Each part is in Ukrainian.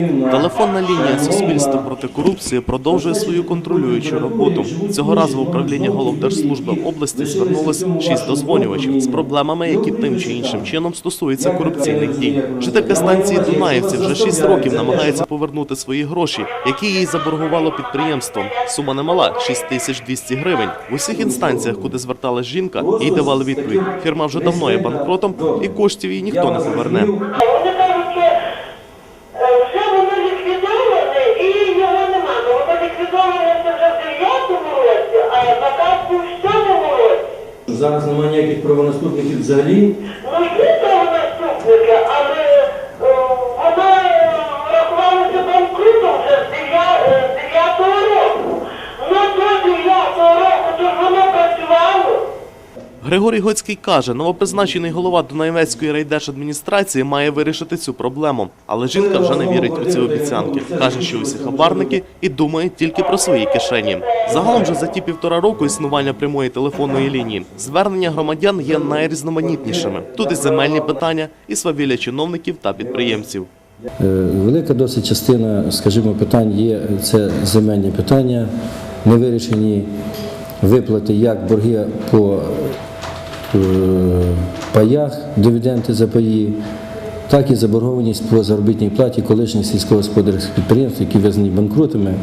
Телефонна лінія Суспільство проти корупції продовжує свою контролюючу роботу. Цього разу в управління Головдержслужби області звернулось шість дозвонювачів з проблемами, які тим чи іншим чином стосуються корупційних дій. Жителька станції Дунаївці вже шість років намагається повернути свої гроші, які їй заборгувало підприємство. Сума немала 6200 гривень. В усіх інстанціях, куди зверталась жінка, їй давали відповідь. Фірма вже давно є банкротом, і коштів їй ніхто не поверне. Зараз немає ніяких правонаступників взагалі. Григорій Гоцький каже, новопризначений голова Дунаєвецької райдержадміністрації має вирішити цю проблему. Але жінка вже не вірить у ці обіцянки. Каже, що усі хабарники і думають тільки про свої кишені. Загалом вже за ті півтора року існування прямої телефонної лінії звернення громадян є найрізноманітнішими. Тут і земельні питання, і свавілля чиновників та підприємців. Е, Велика досить частина, скажімо, питань є це земельні питання, невирішені виплати як борги по паях, дивіденти за паї, так і заборгованість по заробітній платі колишніх сільськогосподарських підприємств, які визнані банкрутами.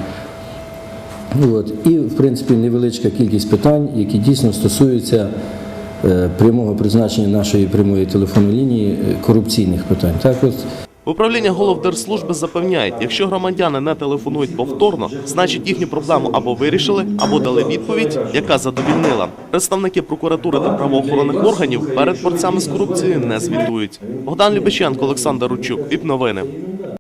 От. І, в принципі, невеличка кількість питань, які дійсно стосуються е, прямого призначення нашої прямої телефонної лінії е, корупційних питань. Так от Управління Головдержслужби запевняють, якщо громадяни не телефонують повторно, значить їхню проблему або вирішили, або дали відповідь, яка задовільнила. Представники прокуратури та правоохоронних органів перед борцями з корупцією не звітують. Богдан Любиченко, Олександр Ручук, ВІП новини.